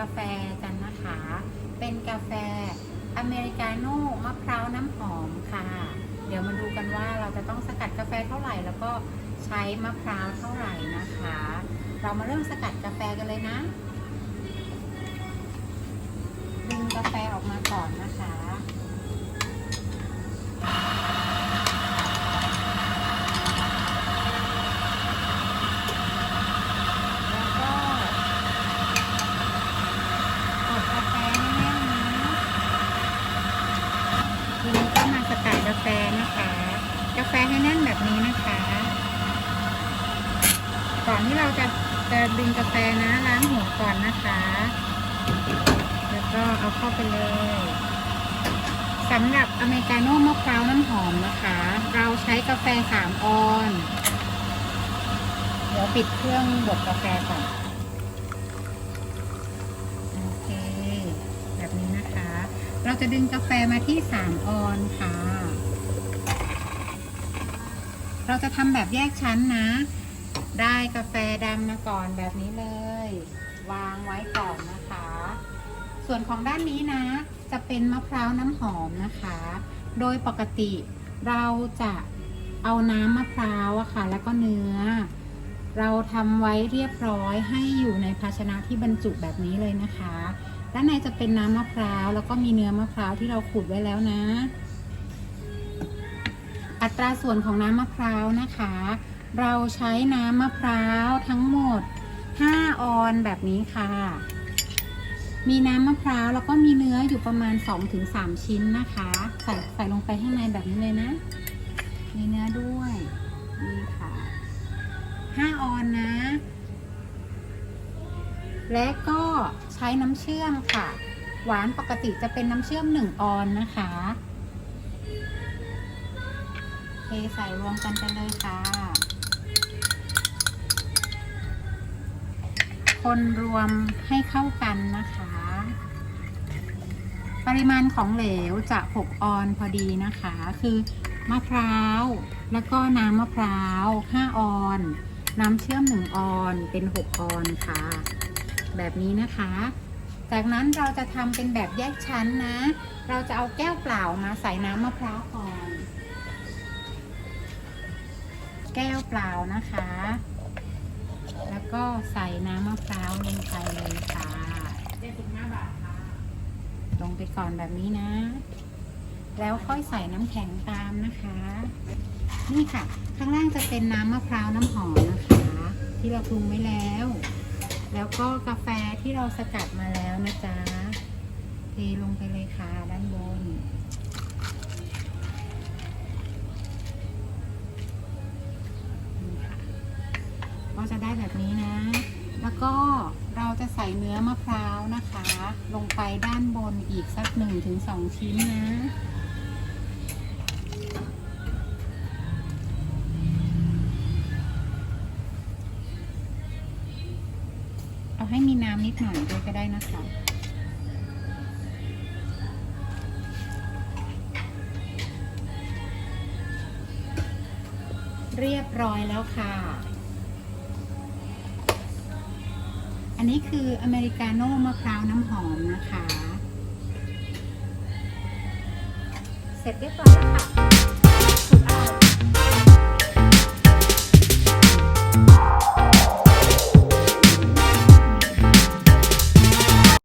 กาแฟกันนะคะ เป็นกาแฟอเมริกาโน่มะพร้าวน้ำหอมค่ะ เดี๋ยวมาดูกันว่าเราจะต้องสกัดกาแฟเท่าไหร่ แล้วก็ใช้มะพร้าวเท่าไหร่นะคะ เรามาเริ่มสกัดกาแฟกันเลยนะ ดึงกาแฟออกมาก่อนนะคะ แล้วก็กดกาแฟให้แน่นนะทีนี้ก็มาสกัดกาแฟนะคะ กา แฟให้แน่นแบบนี้นะคะ ก่อนที่เราจะจะดึงกาแฟนะล้างหัวก่อนนะคะ แล้วก็เอาเข้าไปเลยสำหรับอเมริกาโน่มะพร้าวน้ำหอมนะคะ เราใช้กาแฟสามออน เดี๋ยวปิดเครื่องบดกาแฟก่อนโอเค แบบนี้นะคะ เราจะดึงกาแฟมาที่3ออนค่ะ เราจะทำแบบแยกชั้นนะ ได้กาแฟดำมาก่อนแบบนี้เลย วางไว้ก่อนนะคะ ส่วนของด้านนี้นะ จะเป็นมะพร้าวน้ำหอมนะคะ โดยปกติเราจะเอาน้ำมะพร้าวอะค่ะ แล้วก็เนื้อ เราทำไว้เรียบร้อยให้อยู่ในภาชนะที่บรรจุแบบนี้เลยนะคะ ด้านในจะเป็นน้ำมะพร้าวแล้วก็มีเนื้อมะพร้าวที่เราขูดไว้แล้วนะ อัตราส่วนของน้ำมะพร้าวนะคะ เราใช้น้ำมะพร้าวทั้งหมด 5 ออนแบบนี้ค่ะ มีน้ำมะพร้าวแล้วก็มีเนื้ออยู่ประมาณ 2-3 ชิ้นนะคะ ใส่ใส่ลงไปข้างในแบบนี้เลยนะ มีเนื้อด้วยนี่ค่ะ 5 ออนนะ และก็ใช้น้ำเชื่อมค่ะ หวานปกติจะเป็นน้ำเชื่อม 1 ออนนะคะ ใส่รวมกันไปเลยค่ะ คนรวมให้เข้ากันนะคะ ปริมาณของเหลวจะ 6 ออนพอดีนะคะ คือมะพร้าว แล้วก็น้ำมะพร้าว 5 ออน น้ำเชื่อม 1 ออนเป็น 6 ออนค่ะ แบบนี้นะคะ จากนั้นเราจะทำเป็นแบบแยกชั้นนะ เราจะเอาแก้วเปล่ามาใส่น้ำมะพร้าวก่อน แก้วเปล่านะคะ แล้วก็ใส่น้ำมะพร้าวลงไปเลยค่ะ75บาทค่ะลงไปก่อนแบบนี้นะ แล้วค่อยใส่น้ำแข็งตามนะคะ นี่ค่ะ ข้างล่างจะเป็นน้ำมะพร้าวน้ำหอมนะคะ ที่เราปรุงไว้แล้ว แล้วก็กาแฟที่เราสกัดมาแล้วนะจ๊ะ เทลงไปเลยค่ะด้านบน ก็จะได้แบบนี้นะ แล้วก็เราจะใส่เนื้อมะพร้าวนะคะ ลงไปด้านบนอีกสักหนึ่งถึงสองชิ้นนะเอาให้มีน้ำนิดหน่อยด้วยก็ได้นะคะเรียบร้อยแล้วค่ะ อันนี้คืออเมริกาโน่มะพร้าวน้ำหอมนะคะ เสร็จเรียบร้อยแล้วค่ะ